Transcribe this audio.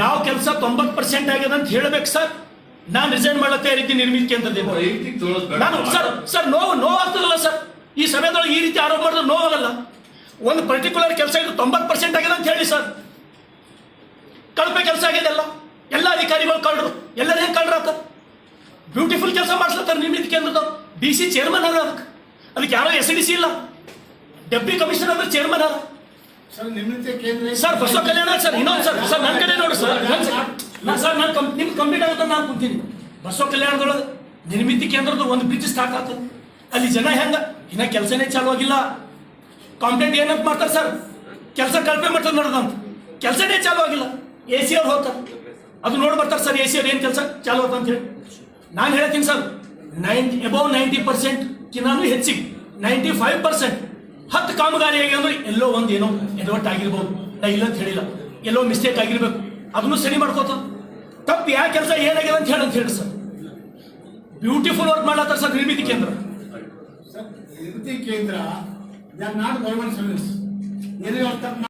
ಯಾವ ಕೆಲಸ ತೊಂಬತ್ತು ಪರ್ಸೆಂಟ್ ಆಗ್ಯದ ಅಂತ ಹೇಳ್ಬೇಕು ಸರ್? ನಾನು ರಿಸೈನ್ ಮಾಡತ್ತೆ ರೀತಿ ನಿರ್ಮಿತ ಕೇಂದ್ರದಿಂದ ಬೇಡ. ನಾನು ಸರ್ ಸರ್ ನೋವು ನೋವಾಗ್ತದಲ್ಲ ಸರ್. ಈ ಸಮಯದೊಳಗೆ ಈ ರೀತಿ ಆರೋಪ ಮಾಡಿದ್ರೆ ನೋವಾಗಲ್ಲ ಒಂದು ಪರ್ಟಿಕ್ಯುಲರ್ ಕೆಲಸ ಇದು ತೊಂಬತ್ತು ಪರ್ಸೆಂಟ್ ಆಗಿದೆ ಅಂತ ಹೇಳಿ ಸರ್. ಕಳಪೆ ಕೆಲಸ ಆಗಿದೆ ಅಲ್ಲ. ಎಲ್ಲ ಅಧಿಕಾರಿಗಳು ಕಳ್ರು ಎಲ್ಲರೂ ಹೆಂಗೆ ಕಳ್ರಾತ ಬ್ಯೂಟಿಫುಲ್ ಕೆಲಸ ಮಾಡಿಸ್ಲತ್ತಾರೆ ನಿರ್ಮಿತ ಕೇಂದ್ರದ ಡಿ ಸಿ ಚೇರ್ಮನ್ ಅದ ಅದಕ್ಕೆ. ಅದಕ್ಕೆ ಯಾರೋ ಎಸ್ ಡಿ ಸಿ ಇಲ್ಲ. ಡೆಪ್ಟಿ ಕಮಿಷನರ್ ಅಂದ್ರೆ ಚೇರ್ಮನ್ ಅದ ಸರ್ ಬಸವ ಕಲ್ಯಾಣ ಸರ್. ಇನ್ನೊಂದು ಸರ್ ಸರ್ ನನ್ನ ಕಡೆ ನೋಡಿ ಸರ್. ಸರ್, ನಾನು ಕಂ ನಿಮ್ಗೆ ಕಂಪ್ಲೀಟ್ ಆಗುತ್ತೆ ನಾನು ಕುಂತೀನಿ. ಬಸವ ಕಲ್ಯಾಣದೊಳಗೆ ನಿರ್ಮಿತಿ ಕೇಂದ್ರದ ಒಂದು ಬ್ರಿಡ್ಜ್ ಸ್ಟಾರ್ಟ್ ಆಗ್ತದೆ ಅಲ್ಲಿ ಜನ ಹೆಂಗ? ಇನ್ನ ಕೆಲಸನೇ ಚಾಲು ಆಗಿಲ್ಲ. ಕಾಂಪ್ಲೇಂಟ್ ಏನಂತ ಮಾಡ್ತಾರೆ ಸರ್? ಕೆಲಸ ಕಳಪೆ ಮಾಡ್ತಾರೆ ನೋಡೋದಂತ ಕೆಲಸನೇ ಚಾಲು ಆಗಿಲ್ಲ. ಎ ಸಿ ಅವ್ರು ಹೋಗ್ತಾರೆ. ಅದು ನೋಡಿ ಬರ್ತಾರೆ ಸರ್ ಎ ಸಿ ಅವ್ರು ಏನು ಕೆಲಸ ಚಾಲು ಅಂತ ಹೇಳಿ. ನಾನು ಹೇಳ್ತೀನಿ sir, nine above ninety percent ಕಿನಾನು ಹೆಚ್ಚಿಗೆ. ನೈಂಟಿ ಫೈವ್ ಪರ್ಸೆಂಟ್ ಹತ್ತು ಕಾಮಗಾರಿ ಅಂದ್ರೆ ಎಲ್ಲೋ ಒಂದು ಏನೋ ಎಡವಟ್ ಆಗಿರ್ಬೋದು. ಇಲ್ಲ ಅಂತ ಹೇಳಿಲ್ಲ. ಎಲ್ಲೋ ಮಿಸ್ಟೇಕ್ ಆಗಿರ್ಬೇಕು. ಅದನ್ನು ಸರಿ ಮಾಡ್ಕೋತ. ತಪ್ಪು ಯಾವ ಕೆಲಸ ಏನಾಗಿದೆ ಅಂತ ಹೇಳಿ ಅಂತ ಹೇಳಿ ಸರ್. ಬ್ಯೂಟಿಫುಲ್ ವರ್ಕ್ ಮಾಡ್ಲತ್ತಾರ ಸರ್ ನಿರ್ಮಿತಿ ಕೇಂದ್ರ. ನಿವೃತ್ತಿ ಕೇಂದ್ರ ನಾಟ್ ಗೌರ್ಮೆಂಟ್ ಸರ್ವಿಸ್